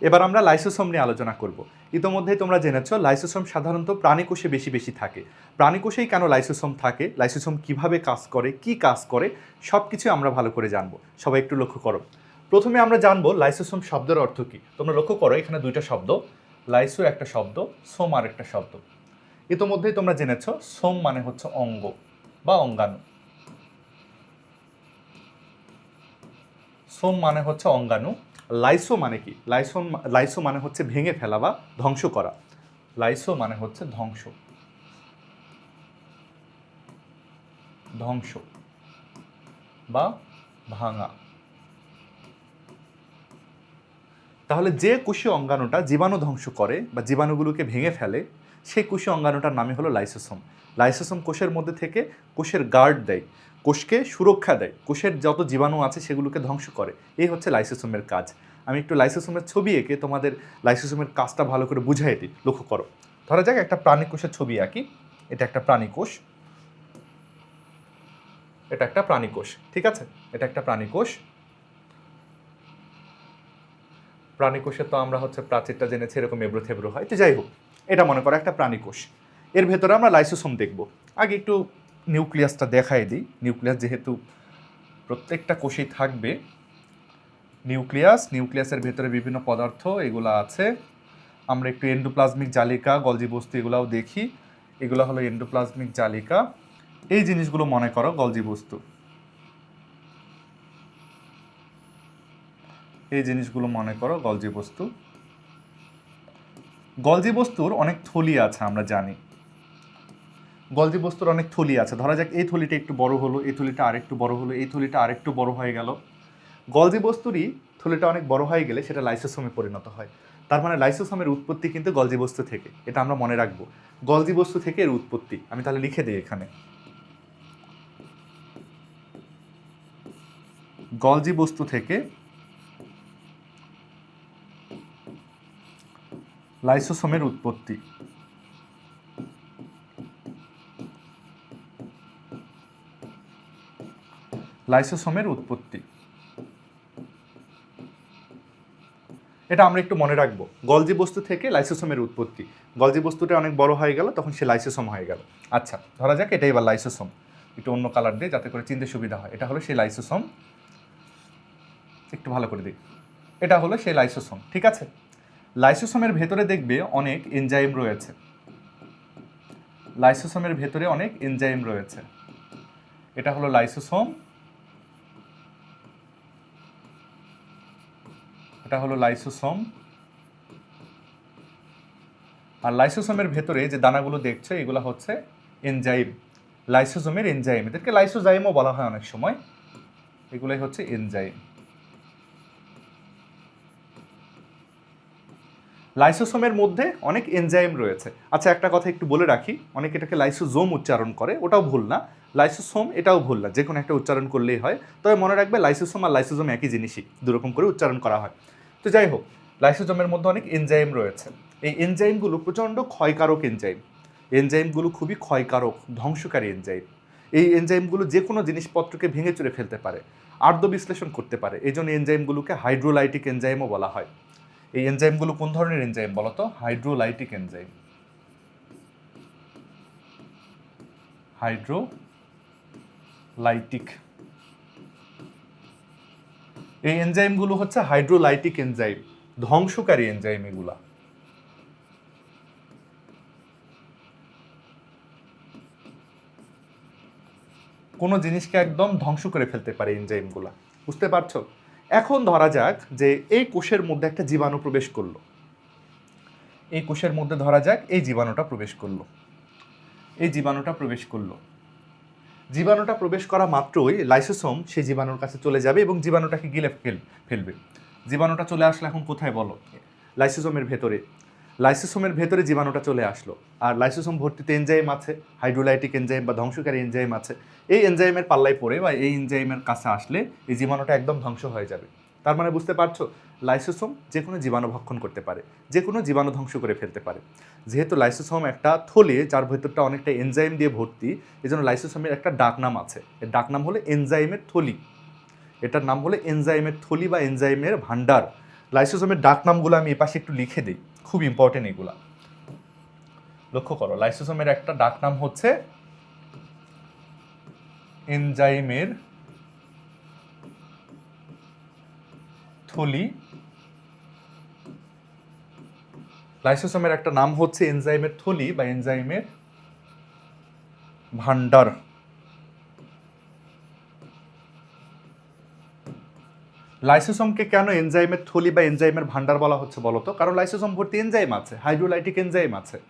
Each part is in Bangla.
এবার আমরা লাইসোসোম নিয়ে আলোচনা করব। ইতোমধ্যেই তোমরা জেনেছ, লাইসোসোম সাধারণত প্রাণীকোষে বেশি বেশি থাকে। প্রাণীকোষেই কেন লাইসোসোম থাকে? লাইসোসোম কীভাবে কাজ করে, কি কাজ করে সব কিছু আমরা ভালো করে জানব। সবাই একটু লক্ষ্য করো। প্রথমে আমরা জানব লাইসোসোম শব্দের অর্থ কী? তোমরা লক্ষ্য করো, এখানে দুইটা শব্দ, লাইসো একটা শব্দ, সোম আর একটা শব্দ। ইতোমধ্যেই তোমরা জেনেছ, সোম মানে হচ্ছে অঙ্গ বা অঙ্গাণু। সোম মানে হচ্ছে অঙ্গাণু লাইসো মানে কি? লাইসো লাইসো মানে হচ্ছে ভেঙে ফেলা বা ধ্বংস করা। লাইসো মানে হচ্ছে ধ্বংস। ধ্বংস বা ভাঙা। তাহলে যে কোষীয় অঙ্গাণুটা জীবাণু ধ্বংস করে বা জীবাণুগুলোকে ভেঙে ফেলে সেই কোষী অঙ্গাণুটার নামই হলো লাইসোসোম। লাইসোসোম কোষের মধ্যে থেকে কোষের গার্ড দেয়, কোষকে সুরক্ষা দেয়, কোষের যত জীবাণু আছে সেগুলোকে ধ্বংস করে। এই হচ্ছে লাইসোসোমের কাজ। আমি একটু লাইসোসোমের ছবি এঁকে তোমাদের লাইসোসোমের কাজটা ভালো করে বুঝাই দিই, লক্ষ্য করো। ধরা যাক একটা প্রাণী কোষের ছবি আঁকি। এটা একটা প্রাণী কোষ। এটা একটা প্রাণী কোষ, ঠিক আছে? এটা একটা প্রাণী কোষ। প্রাণী কোষে তো আমরা হচ্ছে প্রাচীরটা জেনেছি, এরকম এব্রো থেব্রো হয়। তো যাই হোক এটা মনে করো একটা প্রাণী কোষ। এর ভেতরে আমরা লাইসোসোম দেখব। আগে একটু নিউক্লিয়াসটা দেখাই দিই। নিউক্লিয়াস যেহেতু প্রত্যেকটা কোষেই থাকবে, নিউক্লিয়াস, নিউক্লিয়াসের ভেতরে বিভিন্ন পদার্থ, এগুলো আছে। আমরা একটু এন্ডোপ্লাজমিক জালিকা, গলজি বস্তু এগুলাও দেখি। এগুলো হলো এন্ডোপ্লাজমিক জালিকা। এই জিনিসগুলো মনে করো গলজি বস্তু। এই জিনিসগুলো মনে করো গলজি বস্তু। গলজি বস্তুর অনেক থলি আছে, আমরা জানি। গলজি বস্তুর অনেক থলি আছে। ধরা যাক, এই থলিটা একটু বড় হলো, এই থলিটা আরেকটু বড় হলো, এই থলিটা আরেকটু বড় হয়ে গেল। গলজি বস্তুরই থলিটা অনেক বড় হয়ে গেলে সেটা লাইসোসোমে পরিণত হয়। তার মানে লাইসোসোমের উৎপত্তি কিন্তু গলজি বস্তু থেকে, এটা আমরা মনে রাখব। গলজি বস্তু থেকে এর উৎপত্তি, আমি তাহলে লিখে দিই এখানে। গলজি বস্তু থেকে লাইসোসোমের উৎপত্তি। লাইসোসোমের উৎপত্তি। এটা আমরা একটু মনে রাখব। গলজি বস্তু থেকে লাইসোসোমের উৎপত্তি। গলজি বস্তুটা অনেক বড় হয়ে গেল, তখন সে লাইসোসোম হয়ে গেল। আচ্ছা ধরা যাক এটা এবার লাইসোসোম। একটু অন্য কালার দিয়ে যাতে করে চিনতে সুবিধা হয়। এটা হলো সেই লাইসোসোম। একটু ভালো করে দিই এটা হলো সেই লাইসোসোম, ঠিক আছে? লাইসোসোমের ভেতরে দেখবে অনেক এনজাইম রয়েছে। লাইসোসোমের ভেতরে অনেক এনজাইম রয়েছে। এটা হলো লাইসোসোম এটা হলো লাইসোসোম আর লাইসোসোমের ভেতরে যে দানাগুলো দেখছ, এগুলো হচ্ছে এনজাইম লাইসোসোমের এনজাইম এদেরকে লাইসোজাইমও বলা হয় অনেক সময়। এগুলাই হচ্ছে এনজাইম লাইসোসোমের মধ্যে অনেক এনজাইম রয়েছে। আচ্ছা একটা কথা একটু বলে রাখি, অনেকে এটাকে লাইসোজোম উচ্চারণ করে, ওটাও ভুল না। লাইসোসোম এটাও ভুল না যে কোনো একটা উচ্চারণ করলেই হয়। তবে মনে রাখবে লাইসোসোম আর লাইসোজোম একই জিনিসই দুরকম করে উচ্চারণ করা হয়। তো যাই হোক, লাইসোজোমের মধ্যে অনেক এনজাইম রয়েছে। এই এনজাইমগুলো প্রচণ্ড ক্ষয়কারক এনজাইম। এনজাইমগুলো খুবই ক্ষয়কারক, ধ্বংসকারী এনজাইম। এই এনজাইমগুলো যে কোনো জিনিসপত্রকে ভেঙে চুরে ফেলতে পারে, আর্দ্র বিশ্লেষণ করতে পারে। এই জন্য এনজাইমগুলোকে হাইড্রোলাইটিক এনজাইমও বলা হয়। এই এনজাইমগুলো কোন ধরনের এনজাইম বলো তো হাইড্রোলাইটিক এনজাইম হাইড্রোলাইটিক এই এনজাইমগুলো হচ্ছে হাইড্রোলাইটিক এনজাইম ধ্বংসকারী এনজাইম এগুলা। কোনো জিনিসকে একদম ধ্বংস করে ফেলতে পারে এনজাইমগুলা বুঝতে পারছ? এখন ধরা যাক যে এই কোষের মধ্যে একটা জীবাণু প্রবেশ করল। এই কোষের মধ্যে ধরা যাক এই জীবাণুটা প্রবেশ করল। এই জীবাণুটা প্রবেশ করল। জীবাণুটা প্রবেশ করা মাত্রই লাইসোসোম সেই জীবাণুর কাছে চলে যাবে এবং জীবাণুটাকে গিলে ফেল, ফেলবে। জীবাণুটা চলে আসলে এখন কোথায় বলো? লাইসোসোমের ভেতরে। লাইসোসোমের ভেতরে জীবাণুটা চলে আসলো। আর লাইসোসোম ভর্তিতে এনজাইম আছে হাইড্রোলাইটিক এনজাইম বা ধ্বংসকারী এনজাইম আছে। এই এনজাইমের পাল্লায় পড়ে বা এই এনজাইমের কাছে আসলে এই জীবাণুটা একদম ধ্বংস হয়ে যাবে। তার মানে বুঝতে পারছ, লাইসোসোম যে কোনো জীবাণু ভক্ষণ করতে পারে যে কোনো জীবাণু ধ্বংস করে ফেলতে পারে। যেহেতু লাইসোসোম একটা থলে, যার ভেতরটা অনেকটা এনজাইম দিয়ে ভর্তি, এজন্য লাইসোসোমের একটা ডাকনাম আছে। এর ডাকনাম হলো এনজাইমের থলি। এটার নাম হলো এনজাইমের থলি বা এনজাইমের ভান্ডার লাইসোসোমের ডাক নামগুলো আমি এপাশে একটু লিখে দিই। খুব ইম্পর্টেন্ট এগুলা। লক্ষ্য করো লাইসোসোমের একটা ডাক নাম হচ্ছে এনজাইমের থলি। লাইসোসোমের একটা নাম হচ্ছে এনজাইমের থলি বা এনজাইমের ভান্ডার লাইসোসোমকে কেন এনজাইমের থলি বা এনজাইমের ভান্ডার বলা হচ্ছে বলতো? কারণ লাইসোসোম ভর্তি এনজাইম আছে, হাইড্রোলাইটিক এনজাইম আছে।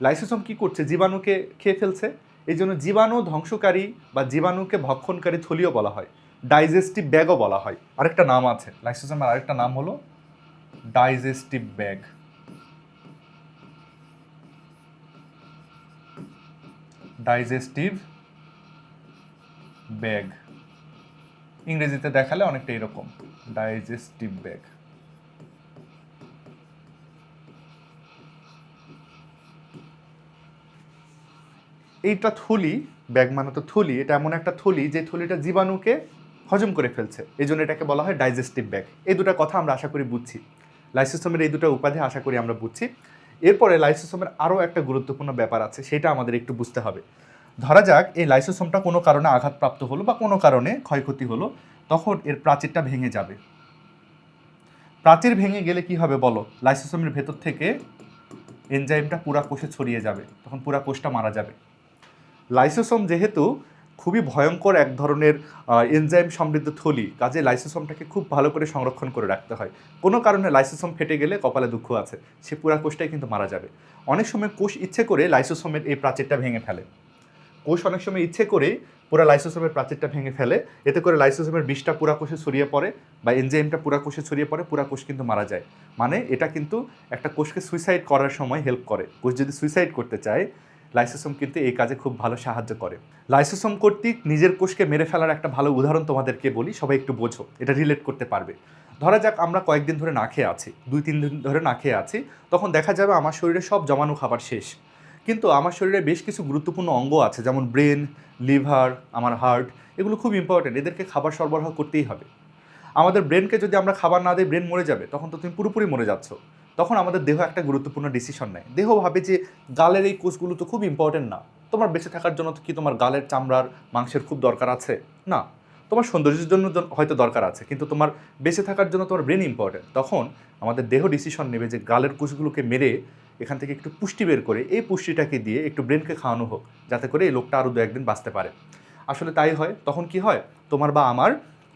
লাইসোসোম কি করছে? জীবাণুকে খেয়ে ফেলছে। এই জন্য জীবাণু ধ্বংসকারী বা জীবাণুকে ভক্ষণকারী থলিও বলা হয়। ডাইজেস্টিভ ব্যাগও বলা হয়। আরেকটা নাম আছে। লাইসোসোমের আরেকটা নাম হলো ডাইজেস্টিভ ব্যাগ। Digestive bag. ইংরেজিতে দেখালে অনেকটা এরকম। Digestive bag. এইটা থলি, ব্যাগ মানে তো থলি, এটা এমন একটা থলি যে থলিটা জীবাণুকে হজম করে ফেলছে। এই জন্য এটাকে বলা হয় ডাইজেস্টিভ ব্যাগ। এই দুটো কথা আমরা আশা করি বুঝছি। লাইসোসোমের এই দুটো উপাধি আশা করি আমরা বুঝছি। এরপরে লাইসোসোমের আরও একটা গুরুত্বপূর্ণ ব্যাপার আছে, সেটা আমাদের একটু বুঝতে হবে। ধরা যাক, এই লাইসোসোমটা কোনো কারণে আঘাতপ্রাপ্ত হলো বা কোনো কারণে ক্ষয়ক্ষতি হলো। তখন এর প্রাচীরটা ভেঙে যাবে। প্রাচীর ভেঙে গেলে কি হবে বলো? লাইসোসোমের ভেতর থেকে এনজাইমটা পুরা কোষে ছড়িয়ে যাবে, তখন পুরা কোষটা মারা যাবে। লাইসোসোম যেহেতু খুবই ভয়ঙ্কর এক ধরনের এনজাইম সমৃদ্ধ থলি, কাজে লাইসোসোমটাকে খুব ভালো করে সংরক্ষণ করে রাখতে হয়। কোনো কারণে লাইসোসোম ফেটে গেলে কপালে দুঃখ আছে, সে পুরা কোষটাই কিন্তু মারা যাবে। অনেক সময় কোষ ইচ্ছে করে লাইসোসোমের এই প্রাচীরটা ভেঙে ফেলে। কোষ অনেক সময় ইচ্ছে করেই পুরা লাইসোসোমের প্রাচীরটা ভেঙে ফেলে। এতে করে লাইসোসোমের বিষটা পুরা কোষে ছড়িয়ে পড়ে বা এনজাইমটা পুরা কোষে ছড়িয়ে পড়ে, পুরা কোষ কিন্তু মারা যায়। মানে এটা কিন্তু একটা কোষকে সুইসাইড করার সময় হেল্প করে। কোষ যদি সুইসাইড করতে চায় লাইসোসোম কিন্তু এই কাজে খুব ভালো সাহায্য করে। লাইসোসোম কর্তৃক নিজের কোষকে মেরে ফেলার একটা ভালো উদাহরণ তোমাদেরকে বলি, সবাই একটু বোঝো, এটা রিলেট করতে পারবে। ধরা যাক আমরা কয়েকদিন ধরে না খেয়ে আছি, দুই তিন দিন ধরে না খেয়ে আছি, তখন দেখা যাবে আমার শরীরে সব জমানো খাবার শেষ। কিন্তু আমার শরীরে বেশ কিছু গুরুত্বপূর্ণ অঙ্গ আছে, যেমন ব্রেন, লিভার, আমার হার্ট, এগুলো খুব ইম্পর্টেন্ট এদেরকে খাবার সরবরাহ করতেই হবে। আমাদের ব্রেনকে যদি আমরা খাবার না দিই, ব্রেন মরে যাবে, তখন তো তুমি পুরোপুরি মরে যাচ্ছ। তখন আমাদের দেহ একটা গুরুত্বপূর্ণ ডিসিশন নেয়। দেহ ভাবে যে গালের এই কোষগুলো তো খুব ইম্পর্টেন্ট না। তোমার বেঁচে থাকার জন্য তো কি তোমার গালের চামড়ার মাংসের খুব দরকার আছে? না। তোমার সৌন্দর্যের জন্য হয়তো দরকার আছে, কিন্তু তোমার বেঁচে থাকার জন্য তোমার ব্রেন ইম্পর্টেন্ট তখন আমাদের দেহ ডিসিশন নেবে যে গালের কোষগুলোকে মেরে এখান থেকে একটু পুষ্টি বের করে এই পুষ্টিটাকে দিয়ে একটু ব্রেনকে খাওয়ানো হোক, যাতে করে এই লোকটা আরও দু একদিন বাঁচতে পারে। আসলে তাই হয়, তখন কি হয়, তোমার বা আমার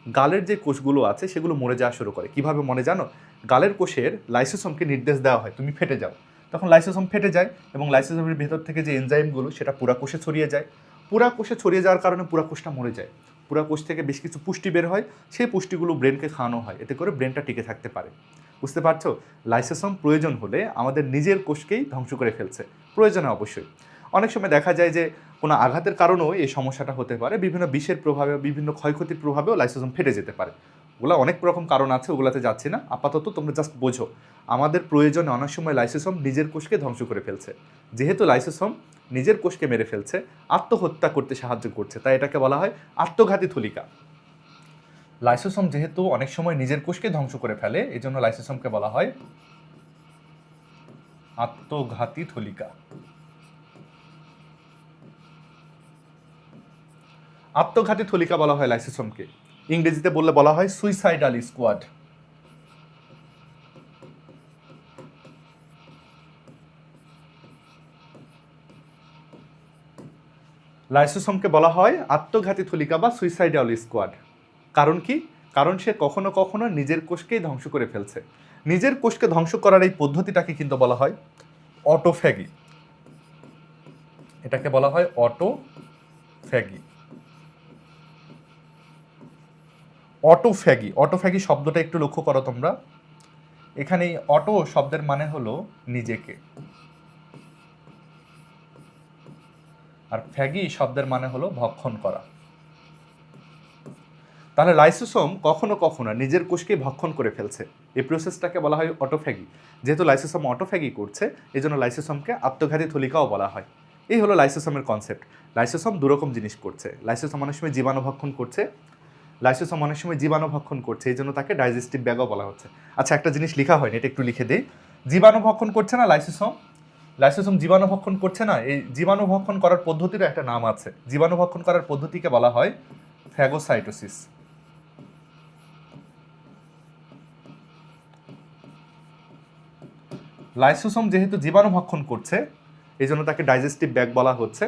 গালের যে কোষগুলো আছে সেগুলো মরে যাওয়া শুরু করে। কীভাবে মনে জানো? গালের কোষের লাইসোসোমকে নির্দেশ দেওয়া হয়, তুমি ফেটে যাও। তখন লাইসোসোম ফেটে যায় এবং লাইসোসোমের ভেতর থেকে যে এনজাইমগুলো সেটা পুরা কোষে ছড়িয়ে যায়। পুরা কোষে ছড়িয়ে যাওয়ার কারণে পুরা কোষটা মরে যায়। পুরা কোষ থেকে বেশ কিছু পুষ্টি বের হয়, সেই পুষ্টিগুলো ব্রেনকে খাওয়ানো হয়, এতে করে ব্রেনটা টিকে থাকতে পারে। বুঝতে পারছ? লাইসোসোম প্রয়োজন হলে আমাদের নিজের কোষকেই ধ্বংস করে ফেলছে। প্রয়োজনে অবশ্যই। অনেক সময় দেখা যায় যে কোনো আঘাতের কারণেও এই সমস্যাটা হতে পারে। বিভিন্ন বিষের প্রভাবে বিভিন্ন ক্ষয়ক্ষতির প্রভাবেও লাইসোসোম ফেটে যেতে পারে। ওগুলো অনেক রকম কারণ আছে, ওগুলাতে যাচ্ছি না। আপাতত তোমরা জাস্ট বোঝো। আমাদের প্রয়োজনে অনেক সময় লাইসোসোম নিজের কোষকে ধ্বংস করে ফেলছে। যেহেতু লাইসোসোম নিজের কোষকে মেরে ফেলছে, আত্মহত্যা করতে সাহায্য করছে, তাই এটাকে বলা হয় আত্মঘাতী থলিকা। লাইসোসোম যেহেতু অনেক সময় নিজের কোষকে ধ্বংস করে ফেলে এই জন্য লাইসোসোমকে বলা হয় আত্মঘাতী থলিকা আত্মঘাতী থলিকা বলা হয় লাইসোসোমকে ইংরেজিতে বললে বলা হয় সুইসাইডাল স্কোয়াড লাইসোসোমকে বলা হয় আত্মঘাতী থলিকা বা সুইসাইডাল স্কোয়াড কারণ কি? কারণ সে কখনো কখনো নিজের কোষকেই ধ্বংস করে ফেলছে। নিজের কোষকে ধ্বংস করার এই পদ্ধতিটাকে কিন্তু বলা হয় অটোফ্যাগি। এটাকে বলা হয় অটোফ্যাগি। অটোফ্যাগি অটোফ্যাগি শব্দটা একটু লক্ষ্য করো তোমরা। এখানে এই অটো শব্দের মানে হলো নিজেকে। আর ফ্যাগি শব্দের মানে হলো ভক্ষণ করা। তাহলে লাইসোসোম কখনো কখনো নিজের কোষকে ভক্ষণ করে ফেলছে। এই প্রসেসটাকে বলা হয় অটোফ্যাগি যেহেতু লাইসোসোম অটোফ্যাগি করছে এই জন্য লাইসোসোমকে আত্মঘাতী থলিকাও বলা হয়। এই হলো লাইসোসোমের কনসেপ্ট লাইসোসোম দুরকম জিনিস করছে। লাইসোসোম অনেক সময় জীবাণু ভক্ষণ করছে। লাইসোসোম অনেক সময় জীবাণু ভক্ষণ করছে এই জন্য তাকে ডাইজেস্টিভ ব্যাগও বলা হচ্ছে। আচ্ছা একটা জিনিস লেখা হয়নি, এটা একটু লিখে দিই। জীবাণু ভক্ষণ করছে না লাইসোসোম? লাইসোসোম জীবাণু ভক্ষণ করছে না? এই জীবাণু ভক্ষণ করার পদ্ধতিরও একটা নাম আছে। জীবাণু ভক্ষণ করার পদ্ধতিকে বলা হয় ফ্যাগোসাইটোসিস লাইসোসোম যেহেতু জীবাণু ভক্ষণ করছে, এই জন্য তাকে ডাইজেস্টিভ ব্যাগ বলা হচ্ছে।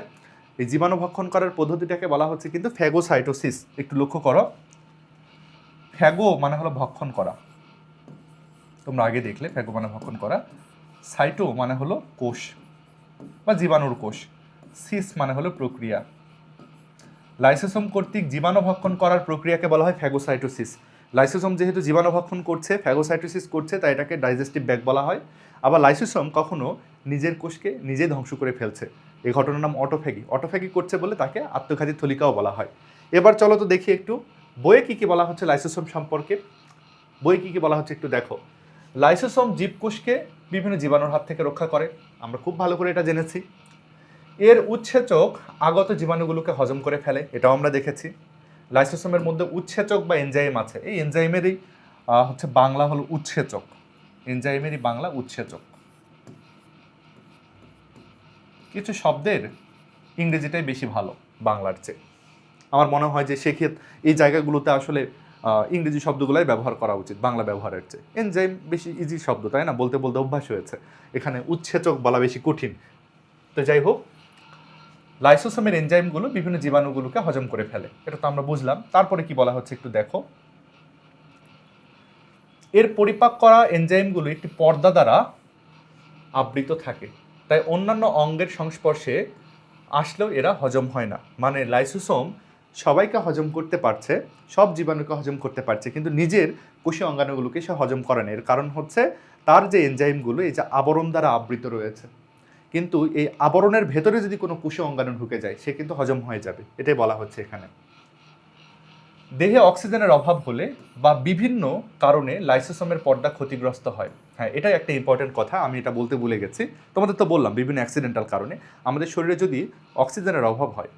এই জীবাণু ভক্ষণ করার পদ্ধতিটাকে বলা হচ্ছে কিন্তু ফ্যাগোসাইটোসিস একটু লক্ষ্য করো। ফ্যাগো মানে হলো ভক্ষণ করা। তোমরা আগে দেখলে ফ্যাগো মানে ভক্ষণ করা। সাইটো মানে হলো কোষ বা জীবাণুর কোষ। সিস মানে হলো প্রক্রিয়া। লাইসোসোম কর্তৃক জীবাণু ভক্ষণ করার প্রক্রিয়াকে বলা হয় ফ্যাগোসাইটোসিস লাইসোসোম যেহেতু জীবাণু ভক্ষণ করছে ফ্যাগোসাইটোসিস করছে, তাই এটাকে ডাইজেস্টিভ ব্যাগ বলা হয়। আবার লাইসোসোম কখনো নিজের কোষকে নিজে ধ্বংস করে ফেলছে। এই ঘটনার নাম অটোফ্যাগি অটোফ্যাগি করছে বলে তাকে আত্মঘাতী থলিকাও বলা হয়। এবার চলো তো দেখি একটু, বইয়ে কী কী বলা হচ্ছে লাইসোসোম সম্পর্কে? বই কী কী বলা হচ্ছে একটু দেখো। লাইসোসোম জীবকোষকে বিভিন্ন জীবাণুর হাত থেকে রক্ষা করে। আমরা খুব ভালো করে এটা জেনেছি। এর উৎসেচক আগত জীবাণুগুলোকে হজম করে ফেলে, এটাও আমরা দেখেছি। লাইসোসোমের মধ্যে উৎসেচক বা এনজাইম আছে। এই এনজাইমেরই হচ্ছে বাংলা হলো উৎসেচক। এনজাইমেরই বাংলা উৎসেচক। কিছু শব্দের ইংরেজিটাই বেশি ভালো বাংলার চেয়ে। আমার মনে হয় যে সেক্ষেত্রে এই জায়গাগুলোতে আসলে ইংরেজি শব্দগুলাই ব্যবহার করা উচিত বাংলা ব্যবহারের চেয়ে। এনজাইম বেশি ইজি শব্দ, তাই না? বলতে বলতে অভ্যাস হয়েছে। এখানে উৎসেচক বলা বেশি কঠিন। তো যাই হোক লাইসোসোমের এনজাইমগুলো বিভিন্ন জীবাণুগুলোকে হজম করে ফেলে। এটা তো আমরা বুঝলাম। তারপরে কি বলা হচ্ছে একটু দেখো। এর পরিপাক করা এনজাইমগুলো একটি পর্দা দ্বারা আবৃত থাকে। তাই অন্যান্য অঙ্গের সংস্পর্শে আসলেও এরা হজম হয় না। মানে লাইসোসোম সবাইকে হজম করতে পারছে, সব জীবাণুকে হজম করতে পারছে, কিন্তু নিজের কোষীয় অঙ্গাণুগুলোকে সে হজম করে না। এর কারণ হচ্ছে তার যে এনজাইমগুলো, এই যে আবরণ দ্বারা আবৃত রয়েছে। কিন্তু এই আবরণের ভেতরে যদি কোনো কোষীয় অঙ্গাণু ঢুকে যায়, সে কিন্তু হজম হয়ে যাবে। এটাই বলা হচ্ছে এখানে। দেহে অক্সিজেনের অভাব হলে বা বিভিন্ন কারণে লাইসোসোমের পর্দা ক্ষতিগ্রস্ত হয়। হ্যাঁ এটাই একটা ইম্পর্টেন্ট কথা, আমি এটা বলতে ভুলে গেছি। তোমাদের তো বললাম, বিভিন্ন অ্যাক্সিডেন্টাল কারণে। আমাদের শরীরে যদি অক্সিজেনের অভাব হয়,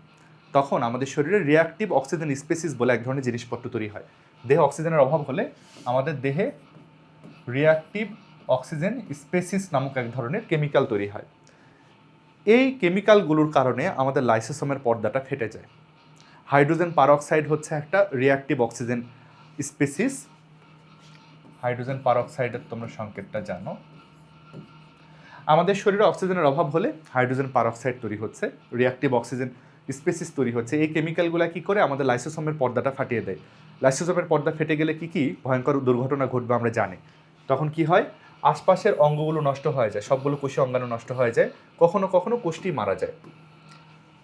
তখন আমাদের শরীরে রিয়াক্টিভ অক্সিজেন স্পেসিস বলে এক ধরনের জিনিসপত্র তৈরি হয়। দেহে অক্সিজেনের অভাব হলে আমাদের দেহে রিয়াক্টিভ অক্সিজেন স্পেসিস নামক এক ধরনের কেমিক্যাল তৈরি হয়। এই কেমিক্যালগুলোর কারণে আমাদের লাইসোসোমের পর্দাটা ফেটে যায়। হাইড্রোজেন পারঅক্সাইড হচ্ছে একটা রিয়াক্টিভ অক্সিজেন স্পেসিস হাইড্রোজেন পারঅক্সাইডের তোমরা সংকেতটা জানো। আমাদের শরীরে অক্সিজেনের অভাব হলে হাইড্রোজেন পারঅক্সাইড তৈরি হচ্ছে রিয়াক্টিভ অক্সিজেন স্পেসিস তৈরি হচ্ছে। এই কেমিক্যালগুলো কী করে আমাদের লাইসোসোমের পর্দাটা ফাটিয়ে দেয়? লাইসোসোমের পর্দা ফেটে গেলে কি কি ভয়ঙ্কর দুর্ঘটনা ঘটবে আমরা জানি। তখন কি হয়? আশপাশের অঙ্গগুলো নষ্ট হয়ে যায়, সবগুলো কোষে অঙ্গাণু নষ্ট হয়ে যায়, কখনো কখনো কোষটি মারা যায়।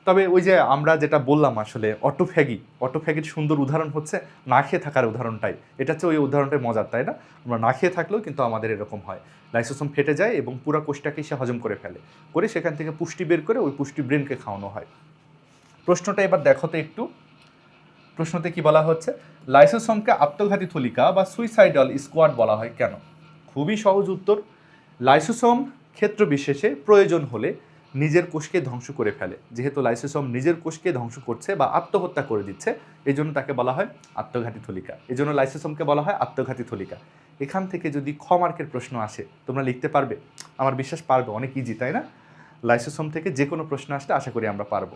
তবে ওই যে আমরা যেটা বললাম আসলে, অটোফ্যাগি, অটোফ্যাগির সুন্দর উদাহরণ হচ্ছে না খেয়ে থাকার উদাহরণটাই। এটা হচ্ছে ওই উদাহরণটাই মজার, তাই না? আমরা না খেয়ে থাকলেও কিন্তু আমাদের এরকম হয়। লাইসোসোম ফেটে যায় এবং পুরো কোষটাকে সে হজম করে ফেলে। করে সেখান থেকে পুষ্টি বের করে ওই পুষ্টি ব্রেনকে খাওয়ানো হয়। প্রশ্নটা এবার দেখো তো একটু। প্রশ্নতে কি বলা হচ্ছে? লাইসোসোমকে আত্মঘাতী থলিকা বা সুইসাইডাল স্কোয়াড বলা হয় কেন? খুবই সহজ উত্তর। লাইসোসোম ক্ষেত্র বিশেষে প্রয়োজন হলে নিজের কোষকে ধ্বংস করে ফেলে। যেহেতু লাইসোসোম নিজের কোষকে ধ্বংস করছে বা আত্মহত্যা করে দিচ্ছে এই জন্য তাকে বলা হয় আত্মঘাতী থলিকা এই জন্য লাইসোসোমকে বলা হয় আত্মঘাতী থলিকা এখান থেকে যদি খ মার্কের প্রশ্ন আসে, তোমরা লিখতে পারবে। আমার বিশ্বাস পারবে, অনেক ইজি তাই না? লাইসোসোম থেকে যে কোনো প্রশ্ন আসলে আশা করি আমরা পারব।